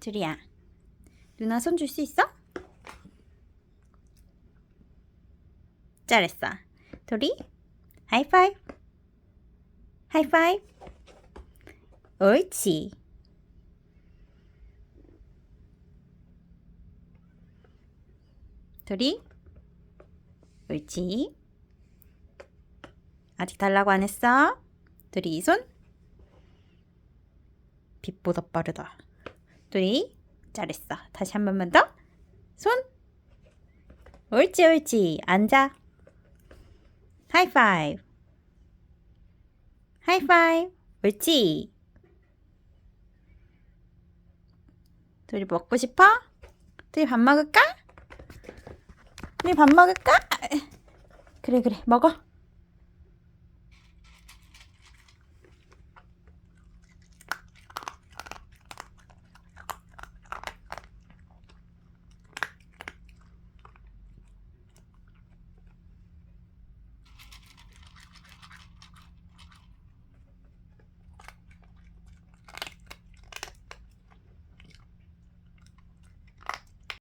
둘이야. 누나 손 줄 수 있어? 잘했어. 둘이 하이파이브. 하이파이브. 옳지. 둘이 옳지. 아직 달라고 안 했어? 둘이 이 손. 빛보다 빠르다. 둘이 잘했어. 다시 한 번만 더. 손. 옳지 옳지. 앉아. 하이파이브. 하이파이브. 옳지. 둘이 먹고 싶어? 둘이 밥 먹을까? 둘이 밥 먹을까? 그래 그래 먹어.